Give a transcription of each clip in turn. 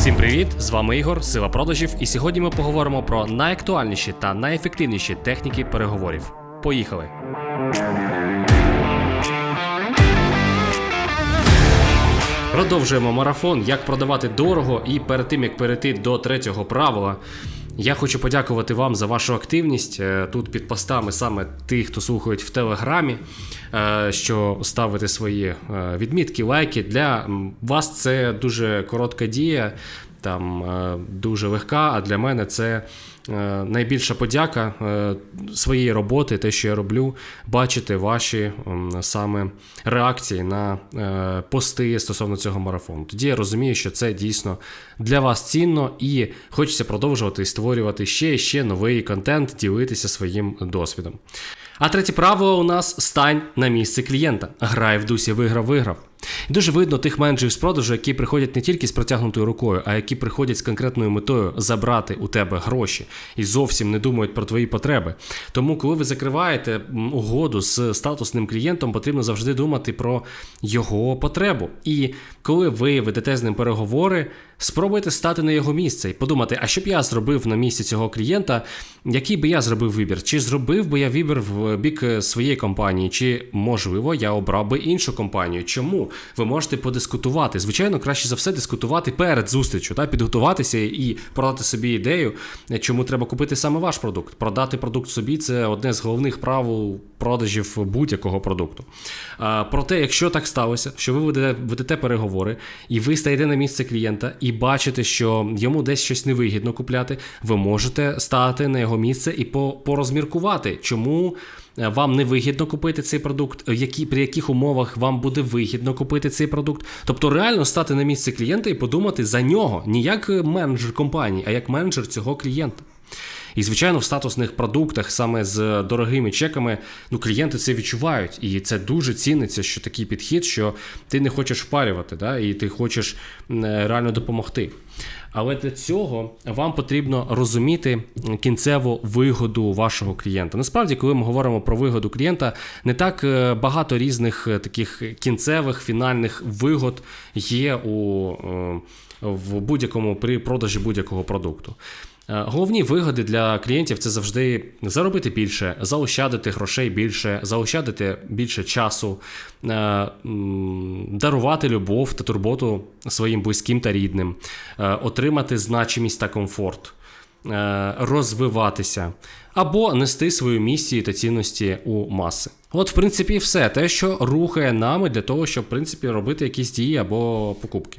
Всім привіт! З вами Ігор, Сила продажів, і сьогодні ми поговоримо про найактуальніші та найефективніші техніки переговорів. Поїхали! Продовжуємо марафон, як продавати дорого, і перед тим як перейти до третього правила. Я хочу подякувати вам за вашу активність е, тут під постами, саме тих, хто слухають в телеграмі, е, що ставите свої е, відмітки, лайки. Для вас це дуже коротка дія, там е, дуже легка. А для мене це е, найбільша подяка е, своєї роботи, те, що я роблю, бачити ваші саме реакції на пости стосовно цього марафону. Тоді я розумію, що це дійсно для вас цінно і хочеться продовжувати створювати ще і ще новий контент, ділитися своїм досвідом. А третє правило у нас стань на місце клієнта. Грай в дусі, виграв, виграв. Дуже видно тих менеджерів з продажу, які приходять не тільки з протягнутою рукою, а які приходять з конкретною метою забрати у тебе гроші і зовсім не думають про твої потреби. Тому, коли ви закриваєте угоду з статусним клієнтом, потрібно завжди думати про його потребу. І коли ви ведете з ним переговори, спробуйте стати на його місце і подумати, а що б я зробив на місці цього клієнта, який би я зробив вибір? Чи зробив би я вибір в бік своєї компанії, чи можливо я обрав би іншу компанію? Чому? Ви можете подискутувати. Звичайно, краще за все дискутувати перед зустрічю, та підготуватися і продати собі ідею, е, чому треба купити саме ваш продукт. Продати продукт собі це одне з головних правил продажів будь-якого продукту. Проте, якщо так сталося, що ви ведете переговори, і ви стаєте на місце клієнта і бачите, що йому десь щось невигідно купляти, ви можете стати на його місце і порозміркувати, чому. Е, Вам не вигідно купити цей продукт, які, при яких умовах вам буде вигідно купити цей продукт. Тобто реально стати на місце клієнта і подумати за нього, не як менеджер компанії, а як менеджер цього клієнта. І, звичайно, в статусних продуктах, саме з дорогими чеками, ну клієнти це відчувають. І це дуже ціниться, що такий підхід, що ти не хочеш впарювати, да, і ти хочеш е, реально допомогти. Але для цього вам потрібно розуміти кінцеву вигоду вашого клієнта. Насправді, коли ми говоримо про вигоду клієнта, не так е, багато різних е, таких кінцевих фінальних вигод є у, в будь-якому при продажі будь-якого продукту. Е, Головні вигоди для клієнтів це завжди заробити більше, заощадити грошей більше, заощадити більше часу, е, дарувати любов та турботу своїм близьким та рідним, е, отримати значимість та комфорт, розвиватися або нести свою місію та цінності у маси. От, в принципі, все те, що рухає нами для того, щоб в принципі робити якісь дії або покупки.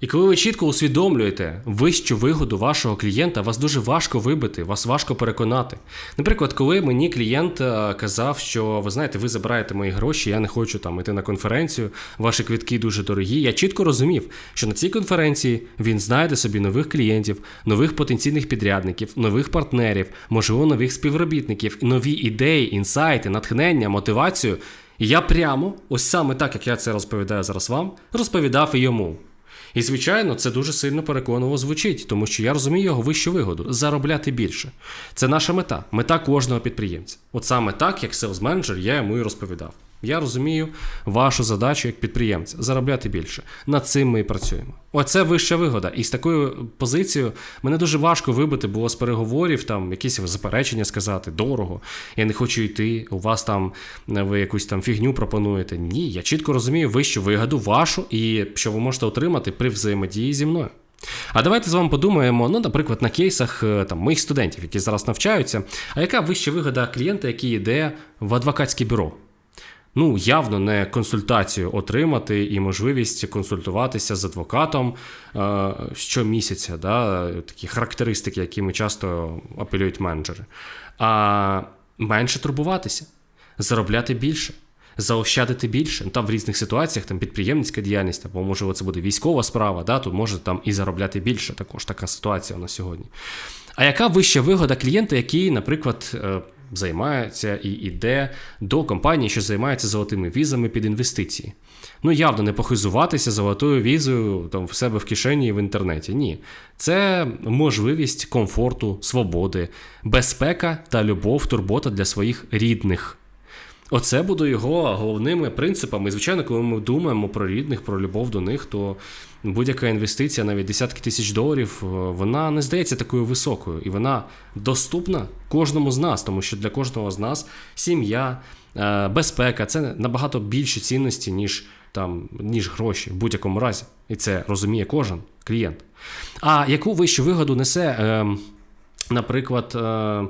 І коли ви чітко усвідомлюєте вищу вигоду вашого клієнта, вас дуже важко вибити, вас важко переконати. Наприклад, коли мені клієнт е, казав, що ви знаєте, ви забираєте мої гроші, я не хочу там іти на конференцію, ваші квитки дуже дорогі. Я чітко розумів, що на цій конференції він знайде собі нових клієнтів, нових потенційних підрядників, нових партнерів, можливо, нових співробітників, нові ідеї, інсайти, натхнення, мотивацію. І я прямо, ось саме так, як я це розповідаю зараз вам, розповідав і йому. І, звичайно, це дуже сильно переконливо звучить, тому що я розумію його вищу вигоду заробляти більше. Це наша мета, мета кожного підприємця. От саме так, як селс менеджер я йому і розповідав. Я розумію вашу задачу як підприємця заробляти більше. Над цим ми і працюємо. Оце вища вигода. І з такою позицією мене дуже важко вибити було з переговорів, там якісь заперечення сказати, дорого. Я не хочу йти. У вас там е, ви якусь там фігню пропонуєте. Ні, я чітко розумію вищу вигоду вашу і що ви можете отримати при взаємодії зі мною. А давайте з вами подумаємо, ну, наприклад, на кейсах е, там, моїх студентів, які зараз навчаються. А яка вища вигода клієнта, який йде в адвокатське бюро? Ну, явно не консультацію отримати і можливість консультуватися з адвокатом е, щомісяця, да, такі характеристики, якими часто апелюють менеджери. А менше турбуватися, заробляти більше. Заощадити більше. Там в різних ситуаціях там підприємницька діяльність, або можливо це буде військова справа, да, тут може там і заробляти більше. Також така ситуація на сьогодні. А яка вища вигода клієнта, який, наприклад, е, займається і йде до компанії, що займається золотими візами під інвестиції? Ну, явно не похизуватися золотою візою там в себе в кишені і в інтернеті. Ні. Це можливість комфорту, свободи, безпека та любов, турбота для своїх рідних. Оце буде його головними принципами. І, звичайно, коли ми думаємо про рідних, про любов до них, то будь-яка інвестиція, навіть десятки тисяч доларів, е, вона не здається такою високою, і вона доступна кожному з нас, тому що для кожного з нас сім'я, е, безпека це набагато більші цінності, ніж там, ніж гроші в будь-якому разі. І це розуміє кожен клієнт. А яку вищу вигоду несе, е, наприклад, е,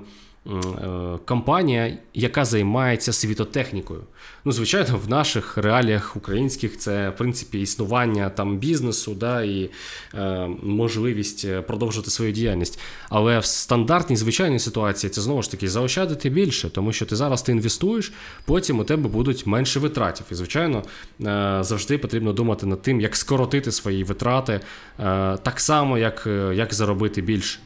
компанія, яка займається світотехнікою? Ну, звичайно, в наших реаліях українських це в принципі існування там бізнесу, да, і е, можливість е, продовжувати свою діяльність. Але в стандартній звичайній ситуації це знову ж таки заощадити більше, тому що ти зараз ти інвестуєш, потім у тебе будуть менше витратів. І звичайно, е, завжди потрібно думати над тим, як скоротити свої витрати, е, так само, як, е, як заробити більше.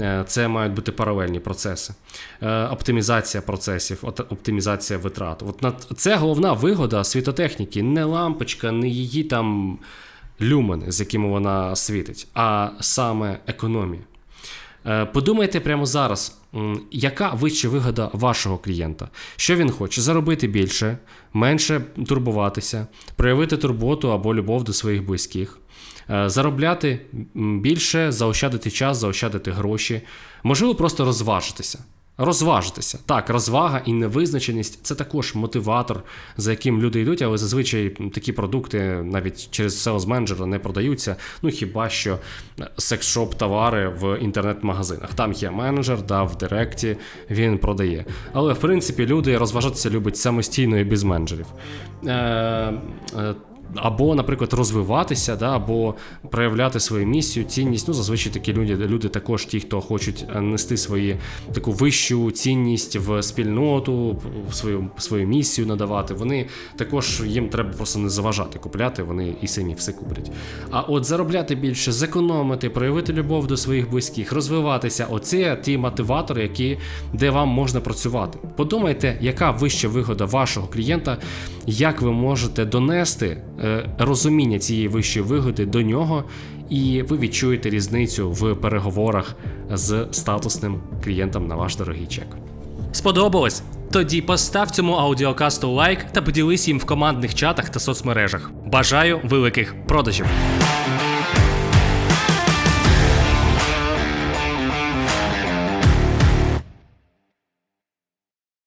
Е, Це мають бути паралельні процеси. Е, Оптимізація процесів, оптимізація витрат. От це головна вигода світотехніки. Не лампочка, не її там люмен, з якими вона світить, а саме економія. Е, Подумайте прямо зараз, яка вища вигода вашого клієнта? Що він хоче? Заробити більше, менше турбуватися, проявити турботу або любов до своїх близьких, е, заробляти більше, заощадити час, заощадити гроші, можливо, просто розважитися. Розважитися. Так, розвага і невизначеність це також мотиватор, за яким люди йдуть, але зазвичай такі продукти навіть через sales менеджера не продаються. Ну хіба що секс-шоп товари в інтернет-магазинах. Там є менеджер, да, в Директі він продає. Але в принципі люди розважатися люблять самостійно і без менеджерів. Е, е, або, наприклад, розвиватися, да, або проявляти свою місію, цінність. Ну, зазвичай такі люди, люди також ті, хто хочуть е, нести свої таку вищу цінність в спільноту, в свою, свою місію надавати. Вони також їм треба просто не заважати купляти, вони і самі все куплять. А от заробляти більше, зекономити, проявити любов до своїх близьких, розвиватися оце ті мотиватори, які, де вам можна працювати. Подумайте, яка вища вигода вашого клієнта, як ви можете донести е, розуміння цієї вищої вигоди до нього, і ви відчуєте різницю в переговорах з статусним клієнтом на ваш дорогий чек. Сподобалось? Тоді постав цьому аудіокасту лайк та поділись їм в командних чатах та соцмережах. Бажаю великих продажів!